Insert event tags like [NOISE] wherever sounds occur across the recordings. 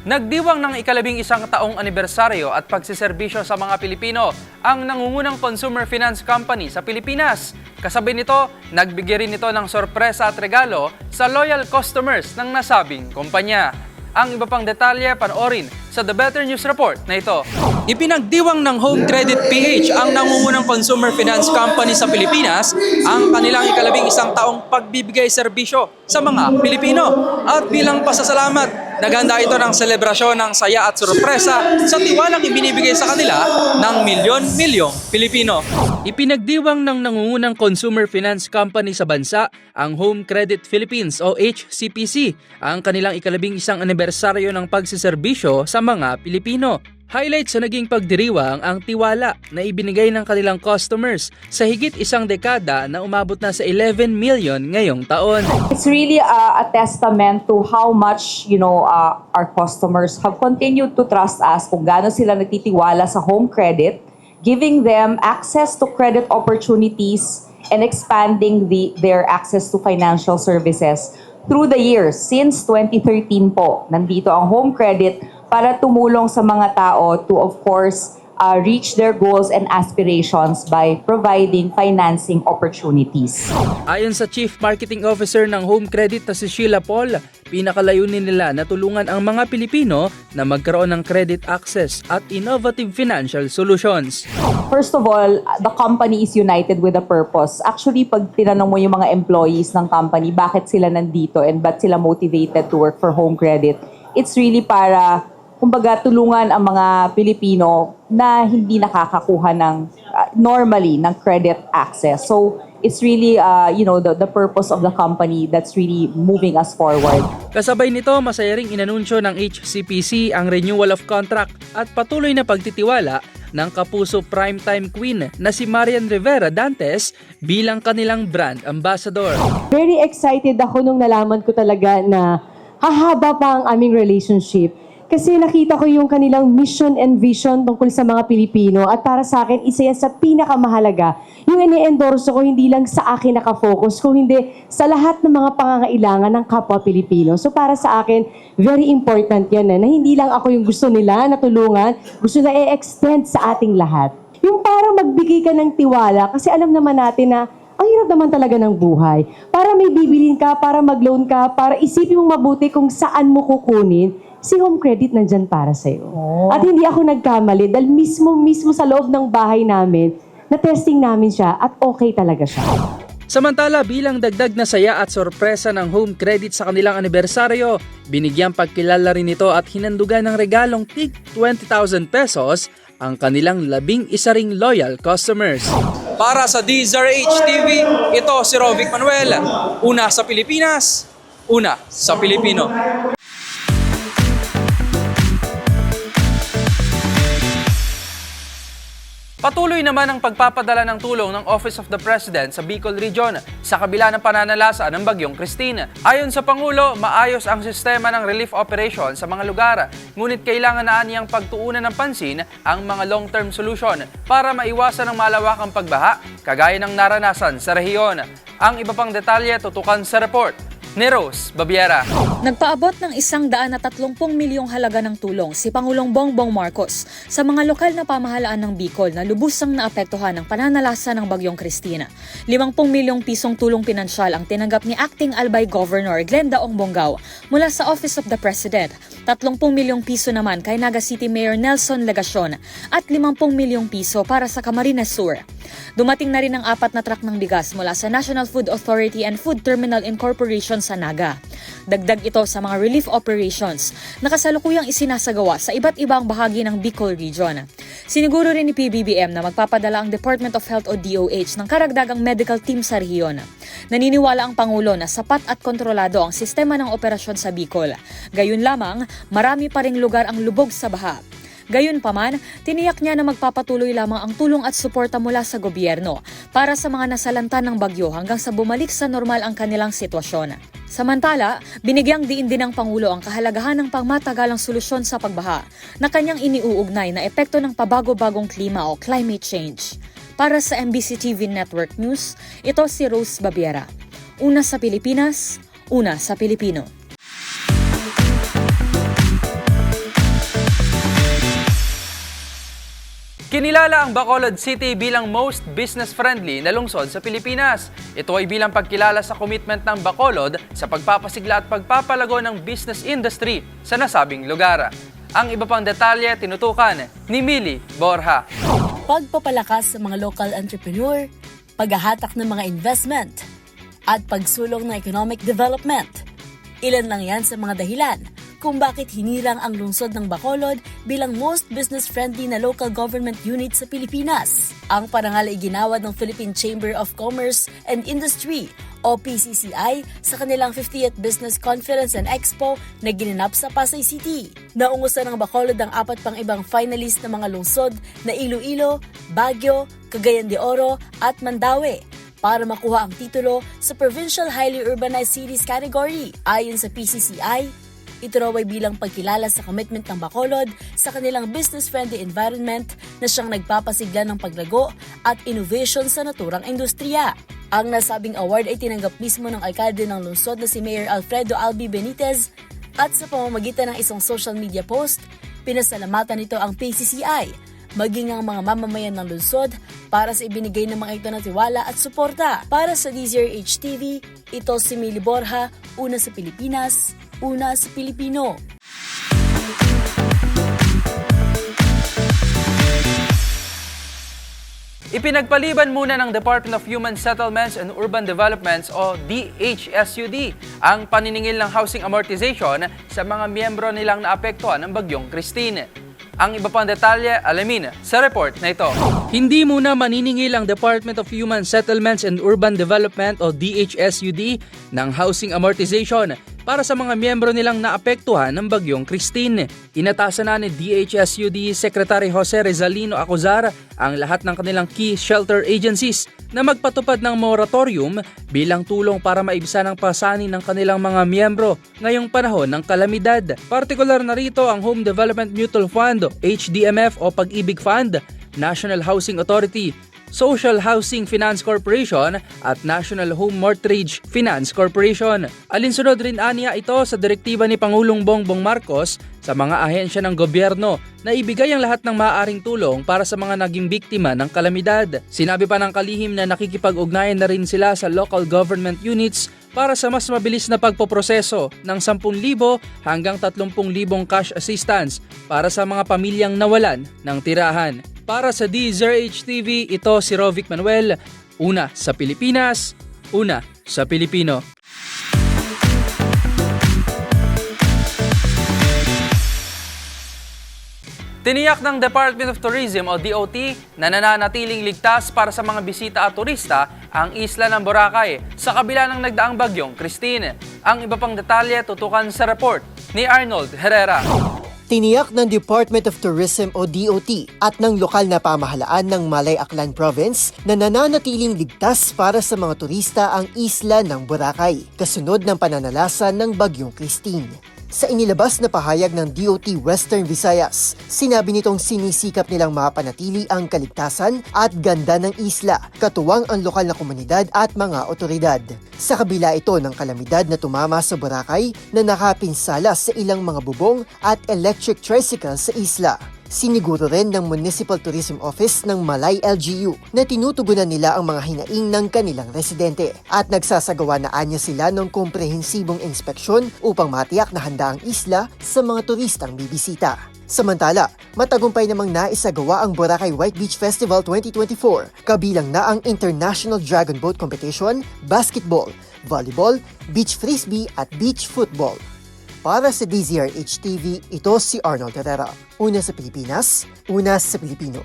Nagdiwang ng ikalabing isang taong anibersaryo at pagsiservisyo sa mga Pilipino ang nangungunang consumer finance company sa Pilipinas. Kasabay nito, nagbigay rin ito ng sorpresa at regalo sa loyal customers ng nasabing kumpanya. Ang iba pang detalye panoorin sa The Better News Report na ito. Ipinagdiwang ng Home Credit PH ang nangungunang consumer finance company sa Pilipinas ang kanilang ikalabing isang taong pagbibigay serbisyo sa mga Pilipino. At bilang pasasalamat, naghanda ito ng selebrasyon ng saya at sorpresa sa tiwalang ibinibigay sa kanila ng milyon-milyong Pilipino. Ipinagdiwang ng nangungunang consumer finance company sa bansa, ang Home Credit Philippines o HCPC, ang kanilang ikalabing isang anibersaryo ng pagsiservisyo sa mga Pilipino. Highlight sa naging pagdiriwang ang tiwala na ibinigay ng kanilang customers sa higit isang dekada na umabot na sa 11 million ngayong taon. It's really a, a testament to how much, you know, uh, our customers have continued to trust us kung gaano sila nagtitiwala sa home credit, giving them access to credit opportunities and expanding the, their access to financial services through the years. Since 2013 po, nandito ang home credit para tumulong sa mga tao to, of course, uh, reach their goals and aspirations by providing financing opportunities. Ayon sa Chief Marketing Officer ng Home Credit na si Sheila Paul, pinakalayunin nila na tulungan ang mga Pilipino na magkaroon ng credit access at innovative financial solutions. First of all, the company is united with a purpose. Actually, pag tinanong mo yung mga employees ng company, bakit sila nandito and ba't sila motivated to work for home credit, it's really para, kumbaga, tulungan ang mga Pilipino na hindi nakakakuha ng, uh, normally, ng credit access. So, it's really, uh, you know, the, the purpose of the company that's really moving us forward. Kasabay nito, masaya ring inanunsyo ng HCPC ang renewal of contract at patuloy na pagtitiwala ng kapuso primetime queen na si Marian Rivera Dantes bilang kanilang brand ambassador. very excited ako nung nalaman ko talaga na hahaba pa ang aming relationship. Kasi nakita ko yung kanilang mission and vision tungkol sa mga Pilipino at para sa akin, isa yan sa pinakamahalaga. Yung ini-endorse ko hindi lang sa akin nakafocus, kung hindi sa lahat ng mga pangangailangan ng kapwa Pilipino. So para sa akin, very important yan eh, na hindi lang ako yung gusto nila na tulungan, gusto na i-extend sa ating lahat. Yung parang magbigay ka ng tiwala kasi alam naman natin na ang hirap naman talaga ng buhay. Para may bibilin ka, para mag-loan ka, para isipin mong mabuti kung saan mo kukunin, si home credit nandyan para sa'yo. At hindi ako nagkamali dahil mismo, mismo sa loob ng bahay namin, na testing namin siya at okay talaga siya. Samantala bilang dagdag na saya at sorpresa ng home credit sa kanilang anibersaryo, binigyang pagkilala rin ito at hinandugan ng regalong tig 20,000 pesos ang kanilang labing isa ring loyal customers. Para sa DZRH TV, ito si Rovic Manuel. Una sa Pilipinas, una sa Pilipino. Patuloy naman ang pagpapadala ng tulong ng Office of the President sa Bicol Region sa kabila ng pananalasa ng Bagyong Christine. Ayon sa Pangulo, maayos ang sistema ng relief operation sa mga lugar, ngunit kailangan na niyang pagtuunan ng pansin ang mga long-term solution para maiwasan ang malawakang pagbaha kagaya ng naranasan sa rehiyon. Ang iba pang detalye tutukan sa report. Ni Rose Babiera. Nagpaabot ng isang daan na tatlongpong milyong halaga ng tulong si Pangulong Bongbong Marcos sa mga lokal na pamahalaan ng Bicol na lubusang naapektuhan ng pananalasa ng Bagyong Kristina. 50 milyong pisong tulong pinansyal ang tinanggap ni Acting Albay Governor Glenda Ongbongao mula sa Office of the President. 30 milyong piso naman kay Naga City Mayor Nelson Legacion at 50 milyong piso para sa Camarines Sur. Dumating na rin ang apat na truck ng bigas mula sa National Food Authority and Food Terminal Incorporation sa Naga. Dagdag ito sa mga relief operations na kasalukuyang isinasagawa sa iba't ibang bahagi ng Bicol Region. Siniguro rin ni PBBM na magpapadala ang Department of Health o DOH ng karagdagang medical team sa rehiyon. Naniniwala ang Pangulo na sapat at kontrolado ang sistema ng operasyon sa Bicol. Gayun lamang, marami pa ring lugar ang lubog sa baha. Gayunpaman, tiniyak niya na magpapatuloy lamang ang tulong at suporta mula sa gobyerno para sa mga nasalanta ng bagyo hanggang sa bumalik sa normal ang kanilang sitwasyon. Samantala, binigyang diin din ng Pangulo ang kahalagahan ng pangmatagalang solusyon sa pagbaha na kanyang iniuugnay na epekto ng pabago-bagong klima o climate change. Para sa MBC TV Network News, ito si Rose Babiera. Una sa Pilipinas, una sa Pilipino. Kinilala ang Bacolod City bilang most business-friendly na lungsod sa Pilipinas. Ito ay bilang pagkilala sa commitment ng Bacolod sa pagpapasigla at pagpapalago ng business industry sa nasabing lugar. Ang iba pang detalye tinutukan ni Mili Borja. pagpapalakas sa mga local entrepreneur, paghahatak ng mga investment, at pagsulong ng economic development. Ilan lang yan sa mga dahilan kung bakit hinirang ang lungsod ng Bacolod bilang most business-friendly na local government unit sa Pilipinas. Ang parangal ay ginawad ng Philippine Chamber of Commerce and Industry o PCCI sa kanilang 50th Business Conference and Expo na ginanap sa Pasay City. Naungusan ng Bacolod ang apat pang ibang finalist na mga lungsod na Iloilo, Baguio, Cagayan de Oro at Mandaue para makuha ang titulo sa Provincial Highly Urbanized Cities category. Ayon sa PCCI, ito raw ay bilang pagkilala sa commitment ng Bacolod sa kanilang business-friendly environment na siyang nagpapasigla ng paglago at innovation sa naturang industriya. Ang nasabing award ay tinanggap mismo ng alkalde ng lungsod na si Mayor Alfredo Albi Benitez at sa pamamagitan ng isang social media post, pinasalamatan nito ang PCCI maging ang mga mamamayan ng lungsod para sa ibinigay ng mga ito na tiwala at suporta. Para sa DZRH TV, ito si Mili Borja, una sa Pilipinas, una sa Pilipino. Ipinagpaliban muna ng Department of Human Settlements and Urban Developments o DHSUD ang paniningil ng housing amortization sa mga miyembro nilang naapektuhan ng bagyong Christine. Ang iba pang detalye, alamin sa report na ito. Hindi muna maniningil ang Department of Human Settlements and Urban Development o DHSUD ng housing amortization para sa mga miyembro nilang naapektuhan ng bagyong Christine. Inatasan na ni DHSUD Secretary Jose Rezalino Acuzar ang lahat ng kanilang key shelter agencies na magpatupad ng moratorium bilang tulong para maibsan ang pasanin ng kanilang mga miyembro ngayong panahon ng kalamidad. Partikular na rito ang Home Development Mutual Fund, HDMF o Pag-ibig Fund, National Housing Authority, Social Housing Finance Corporation at National Home Mortgage Finance Corporation. Alinsunod rin aniya ito sa direktiba ni Pangulong Bongbong Marcos sa mga ahensya ng gobyerno na ibigay ang lahat ng maaaring tulong para sa mga naging biktima ng kalamidad. Sinabi pa ng kalihim na nakikipag-ugnayan na rin sila sa local government units para sa mas mabilis na pagpoproseso ng 10,000 hanggang 30,000 cash assistance para sa mga pamilyang nawalan ng tirahan. Para sa DZRH TV, ito si Rovic Manuel, una sa Pilipinas, una sa Pilipino. Tiniyak ng Department of Tourism o DOT na nananatiling ligtas para sa mga bisita at turista ang isla ng Boracay sa kabila ng nagdaang bagyong Christine. Ang iba pang detalye tutukan sa report ni Arnold Herrera. Tiniyak ng Department of Tourism o DOT at ng lokal na pamahalaan ng Malay Aklan Province na nananatiling ligtas para sa mga turista ang isla ng Boracay, kasunod ng pananalasa ng Bagyong Christine. Sa inilabas na pahayag ng DOT Western Visayas, sinabi nitong sinisikap nilang mapanatili ang kaligtasan at ganda ng isla, katuwang ang lokal na komunidad at mga otoridad. Sa kabila ito ng kalamidad na tumama sa Boracay na nakapinsala sa ilang mga bubong at electric tricycle sa isla. Siniguro rin ng Municipal Tourism Office ng Malay LGU na tinutugunan nila ang mga hinaing ng kanilang residente at nagsasagawa na anya sila ng komprehensibong inspeksyon upang matiyak na handa ang isla sa mga turistang bibisita. Samantala, matagumpay namang naisagawa ang Boracay White Beach Festival 2024, kabilang na ang International Dragon Boat Competition, basketball, volleyball, beach frisbee at beach football. Para sa DZRH TV, ito si Arnold Herrera. Una sa Pilipinas, una sa Pilipino.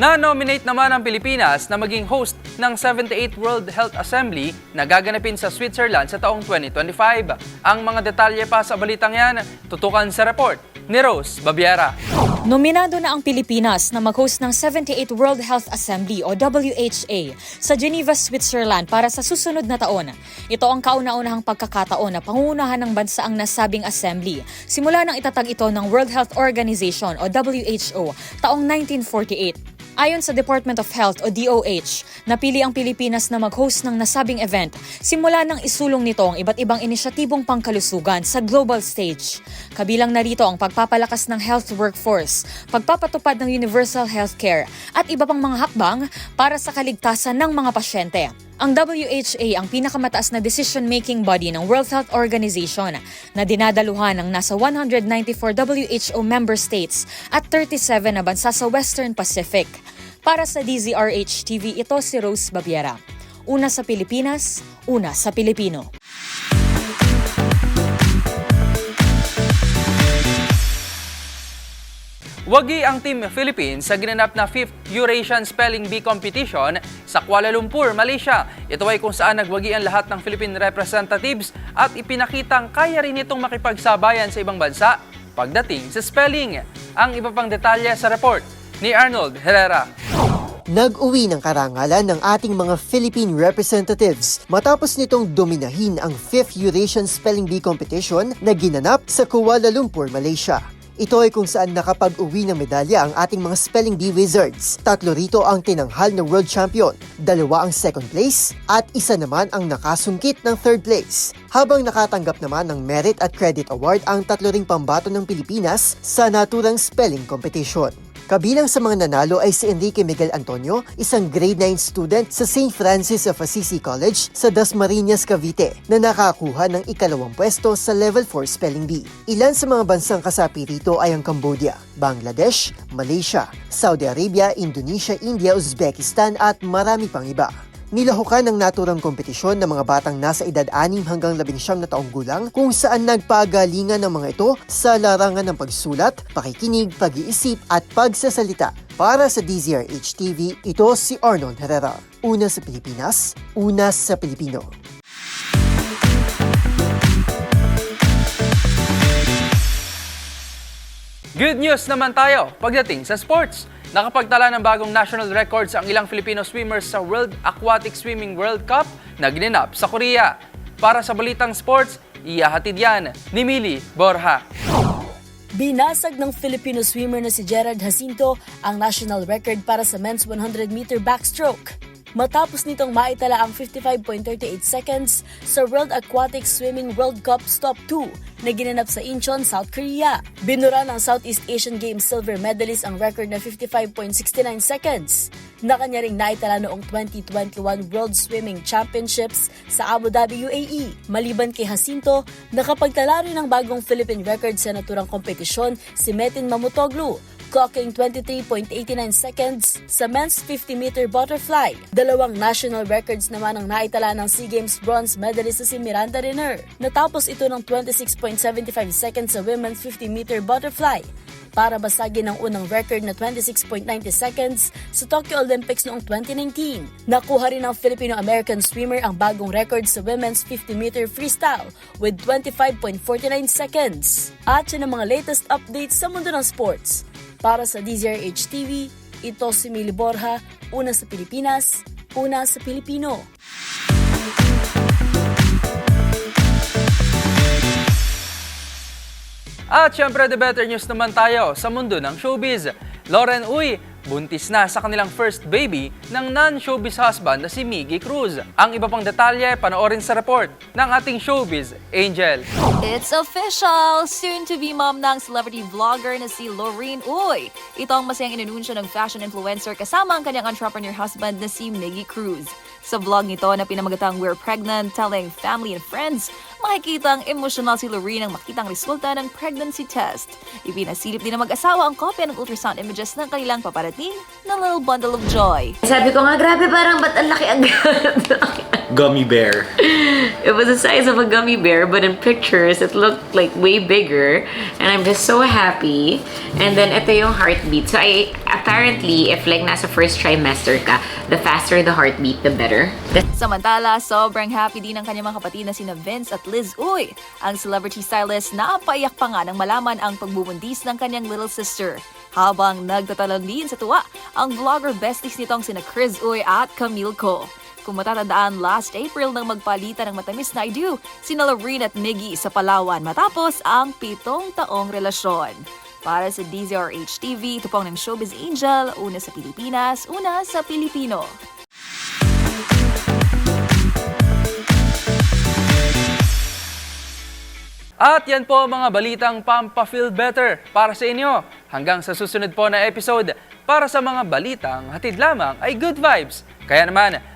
Na-nominate naman ang Pilipinas na maging host ng 78th World Health Assembly na gaganapin sa Switzerland sa taong 2025. Ang mga detalye pa sa balitang yan, tutukan sa report ni Rose Babiera. Nominado na ang Pilipinas na mag-host ng 78th World Health Assembly o WHA sa Geneva, Switzerland para sa susunod na taon. Ito ang kauna-unahang pagkakataon na pangunahan ng bansa ang nasabing assembly simula nang itatag ito ng World Health Organization o WHO taong 1948. Ayon sa Department of Health o DOH, napili ang Pilipinas na mag-host ng nasabing event simula nang isulong nito ang iba't ibang inisyatibong pangkalusugan sa global stage. Kabilang narito ang pagpapalakas ng health workforce, pagpapatupad ng universal healthcare at iba pang mga hakbang para sa kaligtasan ng mga pasyente. Ang WHA ang pinakamataas na decision-making body ng World Health Organization na dinadaluhan ng nasa 194 WHO member states at 37 na bansa sa Western Pacific. Para sa DZRH TV, ito si Rose Babiera. Una sa Pilipinas, una sa Pilipino. Wagi ang Team Philippines sa ginanap na 5th Eurasian Spelling Bee Competition sa Kuala Lumpur, Malaysia. Ito ay kung saan nagwagi ang lahat ng Philippine representatives at ipinakitang kaya rin itong makipagsabayan sa ibang bansa pagdating sa spelling. Ang iba pang detalye sa report ni Arnold Herrera. Nag-uwi ng karangalan ng ating mga Philippine representatives matapos nitong dominahin ang 5th Eurasian Spelling Bee Competition na ginanap sa Kuala Lumpur, Malaysia. Ito ay kung saan nakapag-uwi ng medalya ang ating mga Spelling Bee Wizards. Tatlo rito ang tinanghal na World Champion, dalawa ang second place, at isa naman ang nakasungkit ng third place. Habang nakatanggap naman ng Merit at Credit Award ang tatlo ring pambato ng Pilipinas sa naturang spelling competition. Kabilang sa mga nanalo ay si Enrique Miguel Antonio, isang grade 9 student sa St. Francis of Assisi College sa Dasmariñas, Cavite, na nakakuha ng ikalawang pwesto sa Level 4 Spelling Bee. Ilan sa mga bansang kasapi rito ay ang Cambodia, Bangladesh, Malaysia, Saudi Arabia, Indonesia, India, Uzbekistan at marami pang iba. Nilahukan ng naturang kompetisyon ng mga batang nasa edad 6 hanggang 19 na taong gulang kung saan nagpagalingan ng mga ito sa larangan ng pagsulat, pakikinig, pag-iisip at pagsasalita. Para sa DZRH TV, ito si Arnold Herrera. Una sa Pilipinas, una sa Pilipino. Good news naman tayo pagdating sa sports. Nakapagtala ng bagong national records ang ilang Filipino swimmers sa World Aquatic Swimming World Cup na ginanap sa Korea. Para sa balitang sports, iyahatid yan ni Mili Borja. Binasag ng Filipino swimmer na si Gerard Jacinto ang national record para sa men's 100-meter backstroke. Matapos nitong maitala ang 55.38 seconds sa World Aquatic Swimming World Cup Stop 2 na ginanap sa Incheon, South Korea. Binura ng Southeast Asian Games silver medalist ang record na 55.69 seconds na kanya ring naitala noong 2021 World Swimming Championships sa Abu Dhabi, UAE. Maliban kay Jacinto, nakapagtala rin ng bagong Philippine record sa naturang kompetisyon si Metin Mamutoglu clocking 23.89 seconds sa men's 50-meter butterfly. Dalawang national records naman ang naitala ng SEA Games bronze medalist si Miranda Renner. Natapos ito ng 26.75 seconds sa women's 50-meter butterfly para basagin ang unang record na 26.90 seconds sa Tokyo Olympics noong 2019. Nakuha rin ng Filipino-American swimmer ang bagong record sa women's 50-meter freestyle with 25.49 seconds. At yun ang mga latest updates sa mundo ng sports. Para sa DZRH TV, Ito si Mili Borja, una sa Pilipinas, una sa Pilipino. At syempre, the better news naman tayo sa mundo ng showbiz. Lauren Uy, buntis na sa kanilang first baby ng non-showbiz husband na si Miggy Cruz. Ang iba pang detalye, panoorin sa report ng ating showbiz angel. It's official! Soon-to-be mom ng celebrity vlogger na si Lorraine Uy. Ito ang masayang inanunsyo ng fashion influencer kasama ang kanyang entrepreneur husband na si Miggy Cruz. Sa vlog nito na pinamagatang We're Pregnant, telling family and friends, makikita ang emotional si Lorraine ang makitang resulta ng pregnancy test. Ipinasilip din ng mag-asawa ang kopya ng ultrasound images ng kanilang paparating na little bundle of joy. Sabi ko nga, grabe parang ba't ang laki agad? [LAUGHS] Gummy bear. it was the size of a gummy bear, but in pictures, it looked like way bigger. And I'm just so happy. And then, ito yung heartbeat. So, I, apparently, if like nasa first trimester ka, the faster the heartbeat, the better. Samantala, sobrang happy din ang kanyang mga kapatid na sina Vince at Liz Uy. Ang celebrity stylist na paiyak pa nga nang malaman ang pagbubundis ng kanyang little sister. Habang nagtatalon din sa tuwa, ang vlogger besties nitong sina Chris Uy at Camille Ko. Kung matatandaan, last April nang magpalitan ng matamis na I do, sina Lorraine at Miggy sa Palawan matapos ang pitong taong relasyon. Para sa DZRH TV, ito po ang ng Showbiz Angel, una sa Pilipinas, una sa Pilipino. At yan po mga balitang Pampa-Feel Better para sa inyo. Hanggang sa susunod po na episode, para sa mga balitang hatid lamang ay good vibes. Kaya naman,